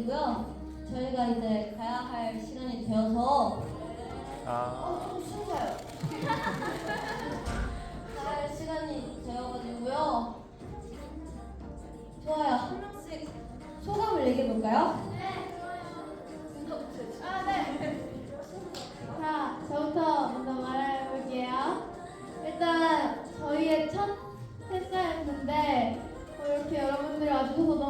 얘기고요. 저희가 이제 가야 할 시간이 되어서 아, 어, 좀 쉬어요. 가야 할 시간이 되어가지고요. 좋아요. 한 명씩 소감을 얘기해 볼까요? 아, 네. 자, 저부터 먼저 말해볼게요. 일단 저희의 첫 팬사였는데 어, 이렇게 여러분들이 와주셔서 너무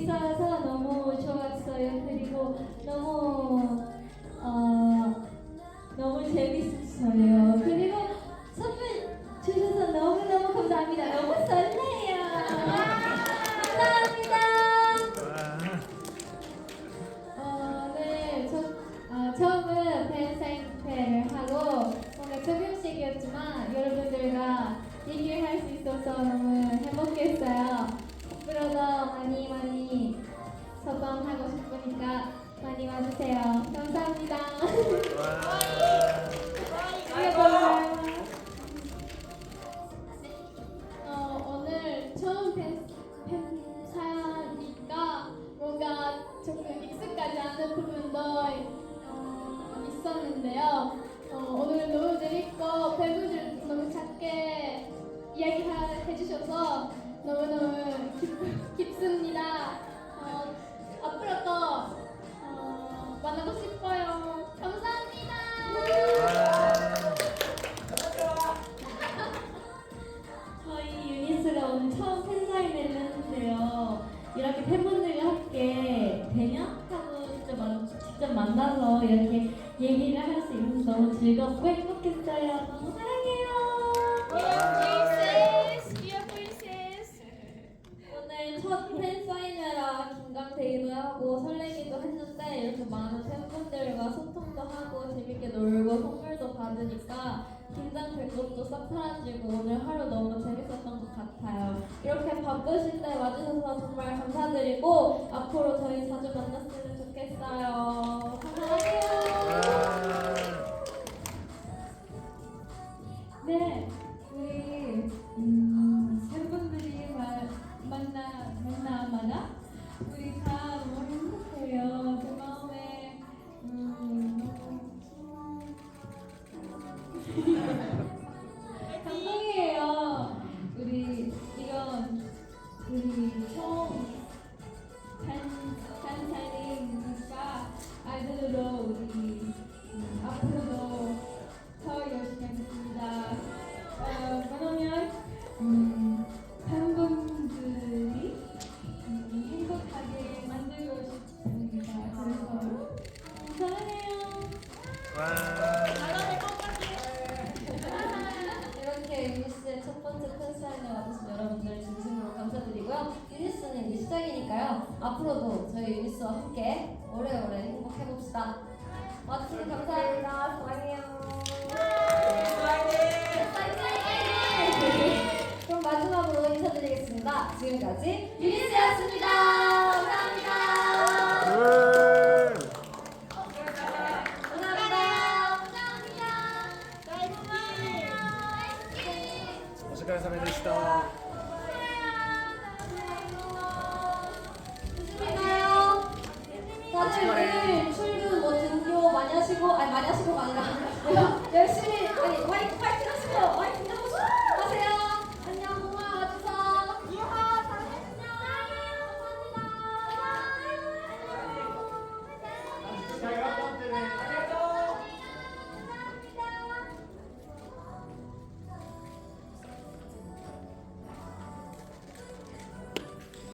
있어서 너무 좋았어요. 그리고 너무, 어, 너무 재밌었어요. 그리고 선물 주셔서 너무 너무 감사합니다. 너무 설레요. 감사합니다. 어, 네, 저, 아, 조금씩이었지만 여러분들과 얘기를 할 수 있어서 너무 싶으니까 많이 와주세요. 감사합니다. 어, 오늘 처음 팬, 팬사니까 뭔가 조금 익숙하지 않은 부분도 어, 있었는데요. 어, 오늘 너무 재밌고 팬분들 너무 작게 이야기해 주셔서 너무너무 기, 깊습니다. 어, 앞으로도 어, 만나고 싶어요. 감사합니다. 저희 유니스가 오늘 처음 팬사인회를 했는데요. 이렇게 팬분들과 함께 대면 하고 직접, 만, 직접 만나서 이렇게 얘기를 할 수 있어서 너무 즐겁고 행복했어요. 너무 사랑해요. 오늘 첫 팬사인회라 긴장되기도 하고 설레기도 했는데 이렇게 많은 팬분들과 소통도 하고 재밌게 놀고 선물도 받으니까 긴장될 것도 싹 사라지고 오늘 하루 너무 재밌었던 것 같아요. 이렇게 바쁘신데 와주셔서 정말 감사드리고 앞으로 저희 자주 만났으면 좋겠어요. 사랑해요. 네, 이렇게 유니스의 첫 번째 팬사인회 와주신 여러분들 진심으로 감사드리고요. 유니스는 이제 시작이니까요. 앞으로도 저희 유니스와 함께 오래오래 행복해봅시다. 와주셔서 감사합니다. 사랑해요. 그럼 마지막으로 인사드리겠습니다. 지금까지 유니스였습니다. 疲れ様でした。출근 뭐 등교 많이 하시고 아니 많이 하시고가 아니라 열심히 아니 화이팅.